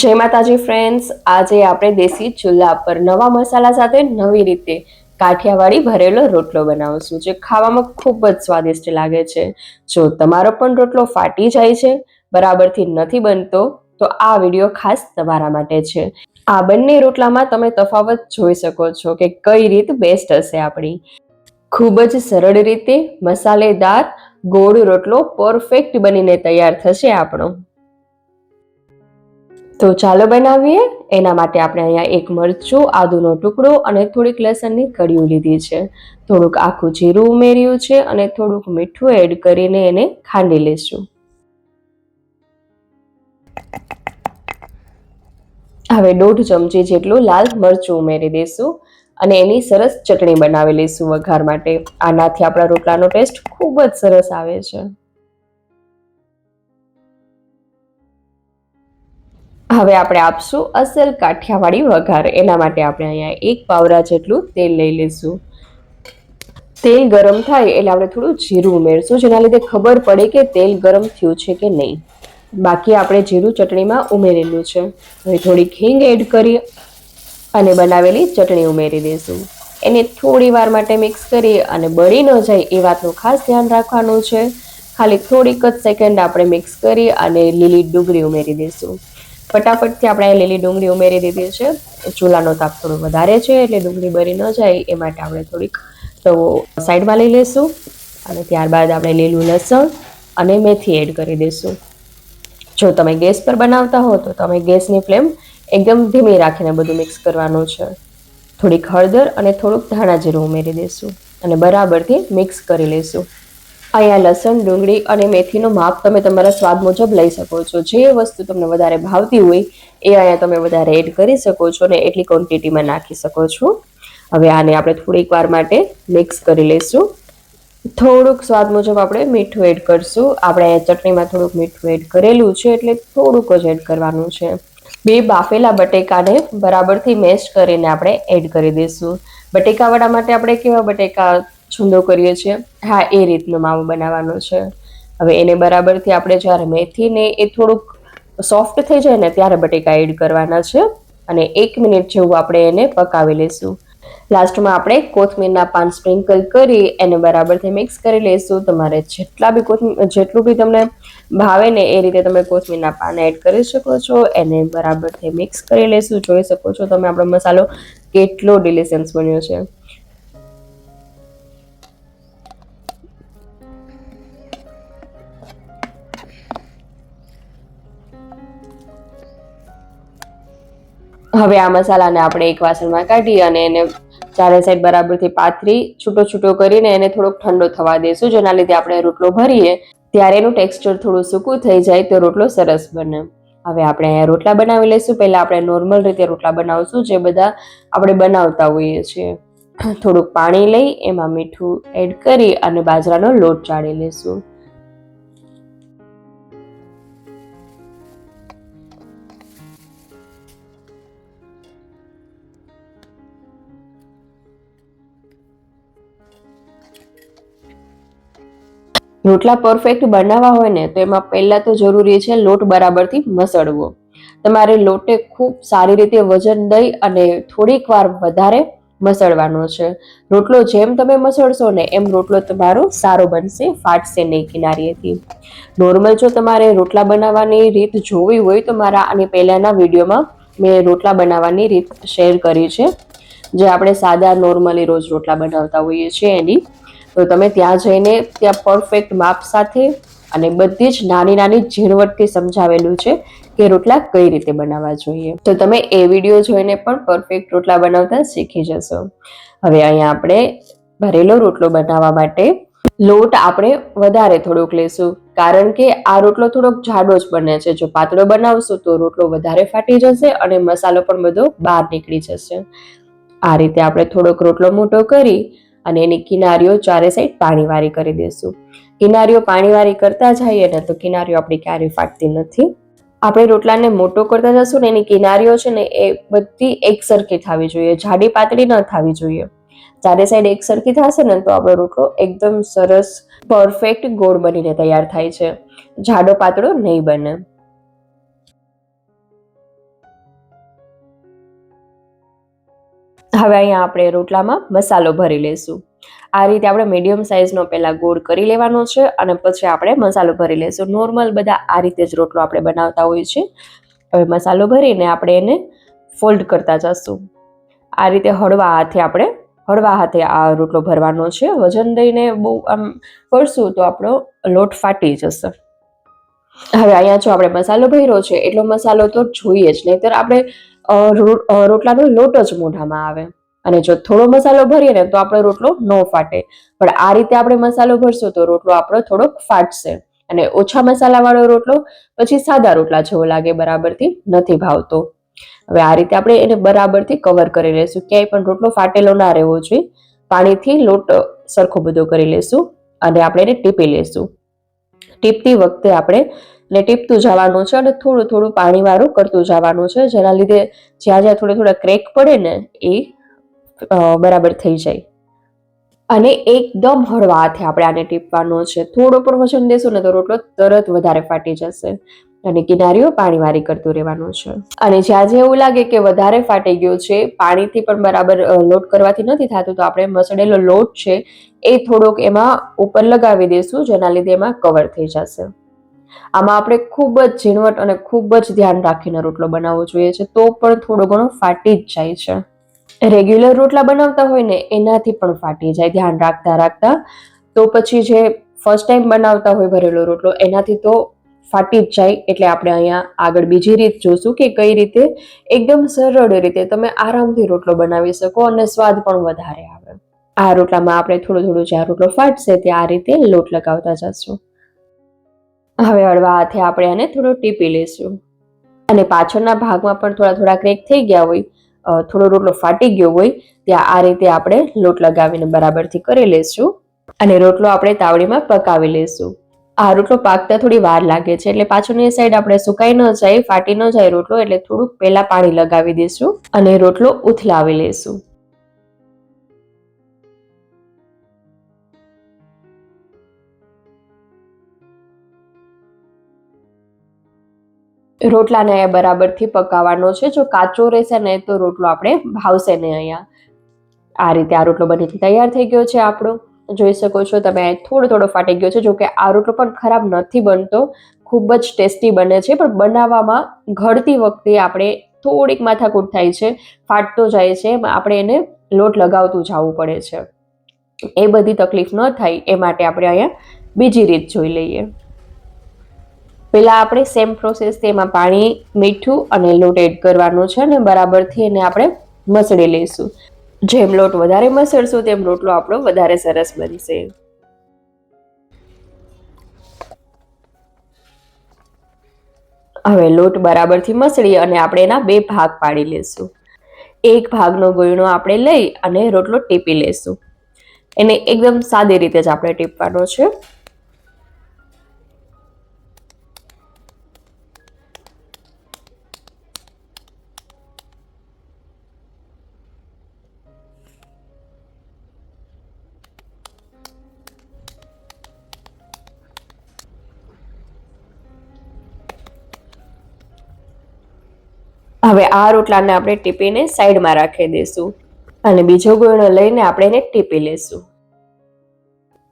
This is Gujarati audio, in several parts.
જય માતાજી ફ્રેન્ડ્સ આજે આપણે દેશી ચૂલા પર નવા મસાલા સાથે નવી રીતે કાઠિયાવાડી ભરેલો રોટલો બનાવશું, જે ખાવામાં ખૂબ જ સ્વાદિષ્ટ લાગે છે. જો તમારો પણ રોટલો ફાટી જાય છે, બરાબરથી નથી બનતો, તો આ વીડિયો ખાસ તમારા માટે છે. આ બંને રોટલામાં તમે તફાવત જોઈ શકો છો કે કઈ રીત બેસ્ટ હશે આપણી. ખૂબ જ સરળ રીતે મસાલેદાર ગોળ રોટલો પરફેક્ટ બનીને તૈયાર થશે આપણો. તો ચાલો બનાવીએ. એના માટે આપણે અહીંયા એક મરચું, આદુનો ટુકડો અને થોડીક લસણની કળીઓ લીધી છે. થોડુંક આખું જીરું ઉમેર્યું છે અને થોડુંક મીઠું એડ કરીને એને ખાંડી લઈશું હવે દોઢ ચમચી જેટલું લાલ મરચું ઉમેરી દઈશું અને એની સરસ ચટણી બનાવી લઈશું વઘાર માટે. આનાથી આપણા રોટલાનો ટેસ્ટ ખૂબ જ સરસ આવે છે. હવે આપણે આપશું અસલ કાઠિયાવાડી વઘાર. એના માટે આપણે અહીંયા એક પાવરા જેટલું તેલ લઈ લઈશું. તેલ ગરમ થાય એટલે આપણે થોડું જીરું ઉમેરશું, જેના લીધે ખબર પડે કે તેલ ગરમ થયું છે કે નહીં. બાકી આપણે જીરું ચટણીમાં ઉમેરેલું છે. હવે થોડીક હિંગ એડ કરી અને બનાવેલી ચટણી ઉમેરી દઈશું. એને થોડી વાર માટે મિક્સ કરી અને બળી ન જાય એ વાતનું ખાસ ધ્યાન રાખવાનું છે. ખાલી થોડીક જ સેકન્ડ આપણે મિક્સ કરી અને લીલી ડુંગળી ઉમેરી દઈશું. ફટાફટથી આપણે લીલી ડુંગળી ઉમેરી દીધી છે. ચૂલાનો તાપ થોડો વધારે છે એટલે ડુંગળી બળી ન જાય એ માટે આપણે થોડીક તો સાઈડમાં લઈ લઈશું અને ત્યારબાદ આપણે લીલું લસણ અને મેથી એડ કરી દઈશું. જો તમે ગેસ પર બનાવતા હો તો તમે ગેસની ફ્લેમ એકદમ ધીમી રાખીને બધું મિક્સ કરવાનું છે. થોડીક હળદર અને થોડુંક ધાણા જીરું ઉમેરી દઈશું અને બરાબરથી મિક્સ કરી લઈશું. અહીંયા લસણ, ડુંગળી અને મેથીનો માપ તમે તમારા સ્વાદ મુજબ લઈ શકો છો. જે વસ્તુ તમને વધારે ભાવતી હોય એ અહીંયા તમે વધારે એડ કરી શકો છો અને એટલી ક્વોન્ટિટીમાં નાખી શકો છો. હવે આને આપણે થોડીક વાર માટે મિક્સ કરી લઈશું. થોડુંક સ્વાદ મુજબ આપણે મીઠું એડ કરશું. આપણે ચટણીમાં થોડુંક મીઠું એડ કરેલું છે એટલે થોડુંક જ એડ કરવાનું છે. બે બાફેલા બટેકાને બરાબરથી મેશ કરીને આપણે એડ કરી દઈશું. બટેકાવાળા માટે આપણે કેવા બટેકા છૂંદો કરીએ છીએ. હા, એ રીતનો માવો બનાવવાનો છે. હવે એને બરાબરથી આપણે જ્યારે મેથીને એ થોડુંક સોફ્ટ થઈ જાય ને ત્યારે બટેકા એડ કરવાના છે અને એક મિનિટ જેવું આપણે એને પકાવી લઈશું. લાસ્ટમાં આપણે કોથમીરના પાન સ્પ્રિંકલ કરી એને બરાબરથી મિક્સ કરી લઈશું. તમારે જેટલા બી કોથમીર જેટલું બી તમને ભાવે ને એ રીતે તમે કોથમીરના પાન એડ કરી શકો છો. એને બરાબરથી મિક્સ કરી લઈશું. જોઈ શકો છો તમે આપણો મસાલો કેટલો ડિલિશિયસ બન્યો છે. હવે આ મસાલાને આપણે એક વાસણમાં કાઢી અને એને ચારે સાઈડ બરાબરથી પાથરી છૂટો છૂટો કરીને એને થોડોક ઠંડો થવા દઈશું જેના લીધે આપણે રોટલો ભરીએ, ત્યારે એનું ટેક્સચર થોડું સૂકું થઈ જાય તો રોટલો સરસ બને. હવે આપણે રોટલા બનાવી લઈશું. પહેલાં આપણે નોર્મલ રીતે રોટલા બનાવશું, જે બધા આપણે બનાવતા હોઈએ છીએ. થોડુંક પાણી લઈ, એમાં મીઠું એડ કરી અને બાજરાનો લોટ ચાળી લઈશું. રોટલા પરફેક્ટ બનાવવા હોય ને, તો એમાં પહેલાં તો જરૂરી છે લોટ બરાબરથી મસળવો. તમારે લોટે ખૂબ સારી રીતે વજન દઈ અને થોડીક વાર વધારે મસળવાનો છે. રોટલો જેમ તમે મસળશો ને, એમ રોટલો તમારો સારો બનશે, ફાટશે નહીં કિનારીએથી. નોર્મલ જો તમારે રોટલા બનાવવાની રીત જોવી હોય તો મારા આની પહેલાંના વિડીયોમાં મેં રોટલા બનાવવાની રીત શેર કરી છે. જે આપણે સાદા નોર્મલી રોજ રોટલા બનાવતા હોઈએ છીએ એની. તો તમે ત્યાં જઈને ત્યાં પરફેક્ટ માપ સાથે અને બધી જ નાની નાની ઝીણવટથી સમજાવેલું છે કે રોટલા કઈ રીતે બનાવવા જોઈએ. તો તમે એ વીડિયો જોઈને પણ પરફેક્ટ રોટલા બનાવતા શીખી જશો. હવે અહીંયા આપણે ભરેલો રોટલો બનાવવા માટે લોટ આપણે વધારે થોડોક લેશું. કારણ કે આ રોટલો થોડોક જાડો જ બને છે. જો પાતળો બનાવશું તો રોટલો વધારે ફાટી જશે અને મસાલો પણ બધો બહાર નીકળી જશે. આ રીતે આપણે થોડોક રોટલો મોટો કરી અને એની કિનારીઓ ચારે સાઈડ પાણીવારી કરી દઈશું કિનારીઓ પાણીવારી કરતા જઈએ ને તો કિનારીઓ આપણી ક્યારેય ફાટતી નથી. આપણે રોટલાને મોટો કરતા જશું ને એની કિનારીઓ છે ને એ બધી એક સરખી થવી જોઈએ. જાડી પાતળી ન થવી જોઈએ. ચારે સાઈડ એક સરખી થશે ને તો આપણો રોટલો એકદમ સરસ પરફેક્ટ ગોળ બનીને તૈયાર થાય છે. જાડો પાતળો નહીં બને. હવે અહીંયા આપણે રોટલામાં મસાલો ભરી લેશું. આ રીતે આપણે મીડિયમ સાઇઝનો પહેલાં ગોળ કરી લેવાનો છે અને પછી આપણે મસાલો ભરી લેશું. નોર્મલ બધા આ રીતે જ રોટલો આપણે બનાવતા હોઈએ છીએ. હવે મસાલો ભરીને આપણે એને ફોલ્ડ કરતા જશું. આ રીતે હળવા હાથે આપણે, હળવા હાથે આ રોટલો ભરવાનો છે. વજન દઈને બહુ આમ કરશું તો આપણો લોટ ફાટી જશે. હવે અહીંયા જો આપણે મસાલો ભર્યો છે, એટલો મસાલો તો જોઈએ જ. નહીંતર આપણે રોટલાનો લોટ જ મોઢામાં આવે. અને જો થોડો મસાલો ભરીએ ને તો આપણો રોટલો ન ફાટે. પણ આ રીતે આપણે મસાલો ભરશું તો રોટલો આપણો થોડોક ફાટશે. અને ઓછા મસાલાવાળો રોટલો પછી સાદા રોટલા જેવો લાગે, બરાબરથી નથી ભાવતો. હવે આ રીતે આપણે એને બરાબરથી કવર કરી લઈશું. ક્યાંય પણ રોટલો ફાટેલો ના રહેવો જોઈએ. પાણીથી લોટ સરખો બધો કરી લેશું અને આપણે એને ટીપી લેશું ટીપતી વખતે આપણે ને ટીપતું જવાનું છે અને થોડું થોડું પાણીવાળું કરતું જવાનું છે, જેના લીધે જ્યાં જ્યાં થોડા થોડા ક્રેક પડે ને એ બરાબર થઈ જાય. અને એકદમ હળવા હાથે આપણે આને ટીપવાનો છે. થોડો પણ વજન દેશું ને તો રોટલો તરત વધારે ફાટી જશે. અને કિનારીઓ પાણીવાળી કરતું રહેવાનું છે. અને જ્યાં જ્યાં એવું લાગે કે વધારે ફાટી ગયું છે, પાણીથી પણ બરાબર લોટ કરવાથી નથી થતું, તો આપણે મસળેલો લોટ છે, એ થોડોક એમાં ઉપર લગાવી દઈશું, જેના લીધે એમાં કવર થઈ જશે. આમાં આપણે ખૂબ જ ઝીણવટ અને ખૂબ જ ધ્યાન રાખીને રોટલો બનાવવો જોઈએ છે, તો પણ થોડો ઘણો ફાટી જ જાય છે. રેગ્યુલર રોટલા બનાવતા હોય ને, એનાથી પણ ફાટી જાય, ધ્યાન રાખતા રાખતા. તો પછી જે ફર્સ્ટ ટાઈમ બનાવતા હોય ભરેલો રોટલો, એનાથી તો ફાટી જ જાય એટલે આપણે અહીંયા આગળ બીજી રીત જોશું કે કઈ રીતે એકદમ સરળ રીતે તમે આરામથી રોટલો બનાવી શકો અને સ્વાદ પણ વધારે આવે. આ રોટલામાં આપણે થોડું થોડું જ્યાં રોટલો ફાટશે ત્યાં આ રીતે લોટ લગાવતા જશું. હવે હળવા હાથે આપણે આને થોડો ટીપી લઈશું. અને પાછળના ભાગમાં પણ થોડા થોડા ક્રેક થઈ ગયા હોય થોડો રોટલો ફાટી ગયો હોય, ત્યાં આ રીતે આપણે લોટ લગાવીને બરાબરથી કરી લઈશું. અને રોટલો આપણે તાવડીમાં પકાવી લઈશું. આ રોટલો પાકતા થોડી વાર લાગે છે. એટલે પાછળની સાઈડ આપણે સુકાઈ ન જાય, ફાટી ન જાય રોટલો, એટલે થોડુંક પહેલા પાણી લગાવી દઈશું અને રોટલો ઉથલાવી લઈશું. રોટલાને અહીંયા બરાબરથી પકાવવાનો છે. જો કાચો રહેશે ને તો રોટલો આપણે ભાવશે નહીં અહીંયા. આ રીતે આ રોટલો બનીને તૈયાર થઈ ગયો છે આપણો. જોઈ શકો છો. તમે થોડો થોડો ફાટી ગયો છે. જોકે આ રોટલો પણ ખરાબ નથી બનતો. ખૂબ જ ટેસ્ટી બને છે. પણ બનાવવામાં ઘડતી વખતે આપણે થોડીક માથાકૂટ થાય છે. ફાટતો જાય છે. આપણે એને લોટ લગાવતું જવું પડે છે. એ બધી તકલીફ ન થાય. એ માટે આપણે અહીંયા બીજી રીત જોઈ લઈએ. પહેલા આપણે સેમ પ્રોસેસ તેમાં પાણી, મીઠું અને લોટ એડ કરવાનું છે. અને બરાબરથી એને આપણે મસળી લઈશું. જેમ લોટ વધારે મસળશું, તેમ રોટલો આપણો વધારે સરસ બનશે. હવે લોટ બરાબરથી મસળી અને આપણે એના બે ભાગ પાડી લેશું. એક ભાગનો ગોયણો આપણે લઈ અને રોટલો ટીપી લેશું. એને એકદમ સાદી રીતે જ આપણે ટીપવાનો છે. હવે આ રોટલાને આપણે ટીપીને સાઈડમાં રાખી દઈશું અને બીજો ગોળો લઈને આપણે એને ટીપી લેશું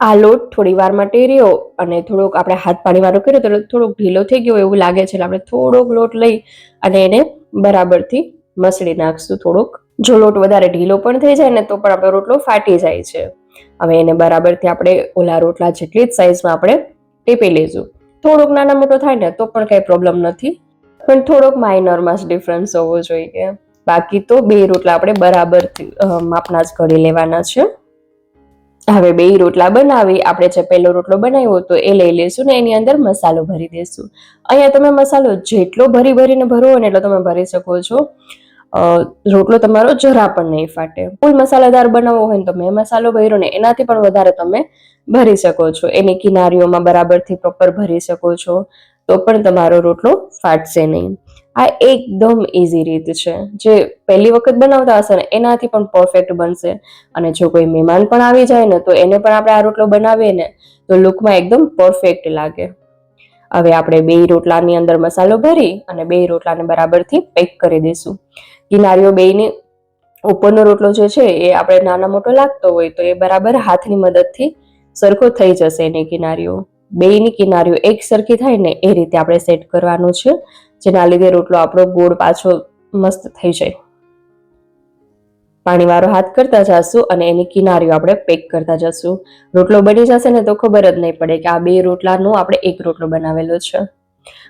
આ લોટ થોડી વાર માટે રહ્યો અને થોડોક આપણે હાથ પાણી વાળો કર્યો તો થોડોક ઢીલો થઈ ગયો એવું લાગે છે આપણે થોડોક લોટ લઈ અને એને બરાબરથી મસળી નાખશું થોડોક. જો લોટ વધારે ઢીલો પણ થઈ જાય ને તો પણ આપણો રોટલો ફાટી જાય છે. હવે એને બરાબરથી આપણે ઓલા રોટલા જેટલી જ સાઈઝમાં આપણે ટીપી લઈશું. થોડોક નાના મોટો થાય ને તો પણ કંઈ પ્રોબ્લેમ નથી. પણ થોડોક માઇનરમાં જ ડિફરન્સ હોવો જોઈએ. બાકી તો બે રોટલા આપણે બરાબર માપના જ ઘડી લેવાના છે. હવે બે રોટલા બનાવી, આપણે જે પહેલો રોટલો બનાવ્યો તો એ લઈ લઈશું ને એની અંદર મસાલો ભરી દઈશું. અહીંયા તમે મસાલો જેટલો ભરી ભરીને ભરવો ને એટલો તમે ભરી શકો છો. રોટલો તમારો જરા પણ નહીં ફાટે. ફૂલ મસાલાદાર બનાવવો હોય ને તો મેં મસાલો ભર્યો ને એનાથી પણ વધારે તમે ભરી શકો છો. એની કિનારીઓમાં બરાબરથી પ્રોપર ભરી શકો છો. તો પણ તમારો રોટલો ફાટશે નહીં. આ એકદમ ઇઝી રીત છે. જે પહેલી વખત બનાવતા હશે ને, એનાથી પણ પરફેક્ટ બનશે. અને જો કોઈ મહેમાન પણ આવી જાય ને, તો એને પણ આપણે આ રોટલો બનાવીએ ને, તો લુકમાં એકદમ પરફેક્ટ લાગે. હવે આપણે બે રોટલાની અંદર મસાલો ભરી અને બે રોટલાને બરાબરથી પેક કરી દઈશું. કિનારીઓ બેની ઉપરનો રોટલો જે છે, એ આપણે નાના મોટો લાગતો હોય તો એ બરાબર હાથની મદદથી સરખો થઈ જશે એની કિનારીઓ. બેયની કિનારીઓ એક સરખી થાય ને એ રીતે આપણે સેટ કરવાનું છે. જેના લીધે રોટલો આપણો ગોળ પાછો મસ્ત થઈ જાય. પાણીવાળો હાથ કરતા જશું અને એની કિનારીઓ આપણે પેક કરતા જશું. રોટલો બની જશે ને તો ખબર જ નહીં પડે કે આ બે રોટલાનો આપણે એક રોટલો બનાવેલો છે.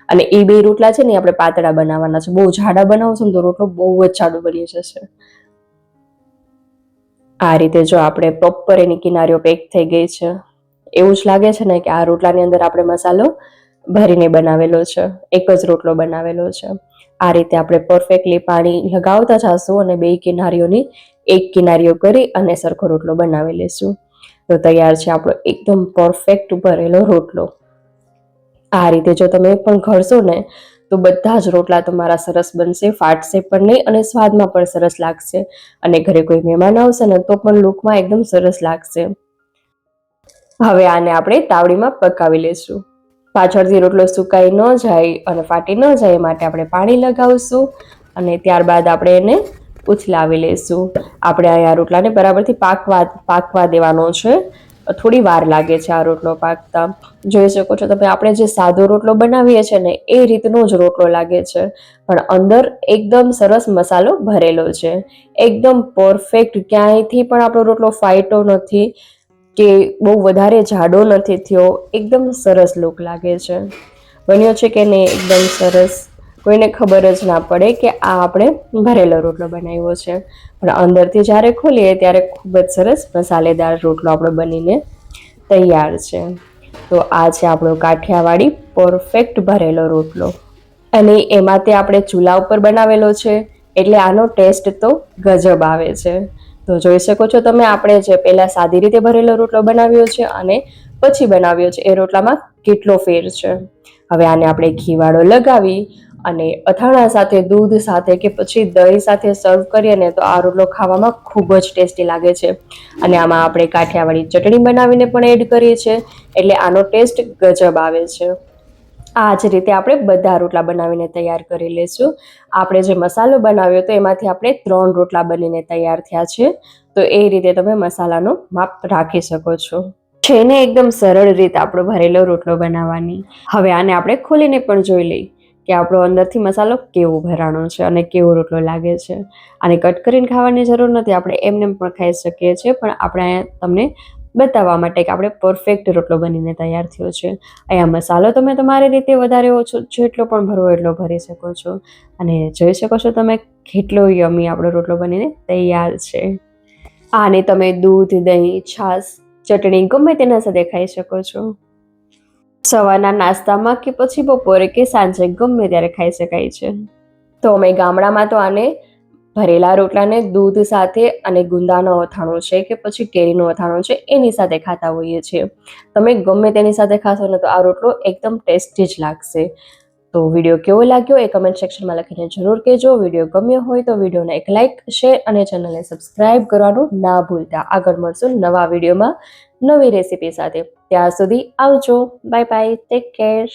અને એ બે રોટલા છે ને આપણે પાતળા બનાવવાના છે. બહુ જાડા બનાવશું તો રોટલો બહુ જ જાડો બની જશે. આ રીતે જો આપણે પ્રોપર એની કિનારીઓ પેક થઈ ગઈ છે. એવું જ લાગે છે ને કે આ રોટલાની અંદર આપણે મસાલો ભરીને બનાવેલો છે, એક જ રોટલો બનાવેલો છે. આ રીતે આપણે પરફેક્ટલી પાણી લગાવતા જશું અને બે કિનારીઓની એક કિનારીઓ કરી અને સરખો રોટલો બનાવી લઈશું તો તૈયાર છે આપણો એકદમ પરફેક્ટ ભરેલો રોટલો. આ રીતે જો તમે પણ ઘડશો ને, તો બધા જ રોટલા તમારા સરસ બનશે, ફાટશે પણ નહીં અને સ્વાદમાં પણ સરસ લાગશે. અને ઘરે કોઈ મહેમાન આવશે ને, તો પણ લુકમાં એકદમ સરસ લાગશે. હવે આને આપણે તાવડીમાં પકાવી લેશું પાછળથી રોટલો સુકાઈ ન જાય અને ફાટી ન જાય એ માટે આપણે પાણી લગાવશું અને ત્યારબાદ આપણે એને ઉથલાવી લેશું આપણે અહીંયા રોટલાને બરાબરથી પાકવા પાકવા દેવાનો છે. થોડી વાર લાગે છે આ રોટલો પાકતા. જોઈ શકો છો તમે, આપણે જે સાદો રોટલો બનાવીએ છીએ ને, એ રીતનો જ રોટલો લાગે છે. પણ અંદર એકદમ સરસ મસાલો ભરેલો છે. એકદમ પરફેક્ટ, ક્યાંયથી પણ આપણો રોટલો ફાયટો નથી. કે બહુ વધારે જાડો નથી થયો, એકદમ સરસ લુક લાગે છે. બન્યો છે કે નહીં, એકદમ સરસ. કોઈને ખબર જ ના પડે કે આ આપણે ભરેલો રોટલો બનાવ્યો છે. પણ અંદરથી જ્યારે ખોલીએ ત્યારે ખૂબ જ સરસ મસાલેદાર રોટલો આપણો બનીને તૈયાર છે. તો આ છે આપણો કાઠિયાવાડી પરફેક્ટ ભરેલો રોટલો. અને એમાં તે આપણે ચૂલા ઉપર બનાવેલો છે, એટલે આનો ટેસ્ટ તો ગજબ આવે છે. તો જોઈ શકો છો તમે, આપણે જે પહેલા સાદી રીતે ભરેલો રોટલો બનાવ્યો છે અને પછી બનાવ્યો છે, એ રોટલામાં કેટલો ફેર છે. હવે આને આપણે ઘીવાળો લગાવી અને અથાણા સાથે, દૂધ સાથે કે પછી દહીં સાથે સર્વ કરીએ ને તો આ રોટલો ખાવામાં ખૂબ જ ટેસ્ટી લાગે છે. અને આમાં આપણે કાઠિયાવાડી ચટણી બનાવીને પણ એડ કરીએ છીએ, એટલે આનો ટેસ્ટ ગજબ આવે છે. આ જ રીતે આપણે બધા રોટલા બનાવીને તૈયાર કરી લઈશું. આપણે જે મસાલો બનાવ્યો તો એમાંથી આપણે ત્રણ રોટલા બનીને તૈયાર થયા છે. તો એ રીતે તમે મસાલાનો માપ રાખી શકો છો. છે ને એકદમ સરળ રીત આપણો ભરેલો રોટલો બનાવવાની. હવે આને આપણે ખોલીને પણ જોઈ લઈ કે આપણો અંદરથી મસાલો કેવો ભરાણો છે અને કેવો રોટલો લાગે છે. આને કટ કરીને ખાવાની જરૂર નથી. આપણે એમને પણ ખાઈ શકીએ છીએ, પણ આપણે તમને બતાવવા માટે કે આપણે પરફેક્ટ રોટલો બનીને તૈયાર થયો છે. અહીંયા મસાલો તમે તમારી રીતે વધારે ઓછો જેટલો પણ ભરવો એટલો ભરી શકો છો. અને જોઈ શકો છો તમે કેટલો યમી આપણો રોટલો બનીને તૈયાર છે. આને તમે દૂધ, દહીં, છાશ, ચટણી ગમે તેના સાથે ખાઈ શકો છો. સવારના નાસ્તામાં કે પછી બપોરે કે સાંજે ગમે ત્યારે ખાઈ શકાય છે. તો અમે ગામડામાં તો આને ભરેલા રોટલાને દૂધ સાથે અને ગુંદાનો અથાણો છે કે પછી કેરીનો અથાણો છે, એની સાથે ખાતા હોઈએ છીએ. તમે ગમે તેની સાથે ખાશો ને તો આ રોટલો એકદમ ટેસ્ટી જ લાગશે. તો વીડિયો કેવો લાગ્યો એ કમેન્ટ સેક્શનમાં લખીને જરૂર કહેજો. વીડિયો ગમ્યો હોય તો વિડીયોને એક લાઇક શેર અને ચેનલને સબસ્ક્રાઇબ કરવાનું ના ભૂલતા. આગળ મળશું નવા વિડીયોમાં નવી રેસીપી સાથે. ત્યાં સુધી આવજો. Bye bye take care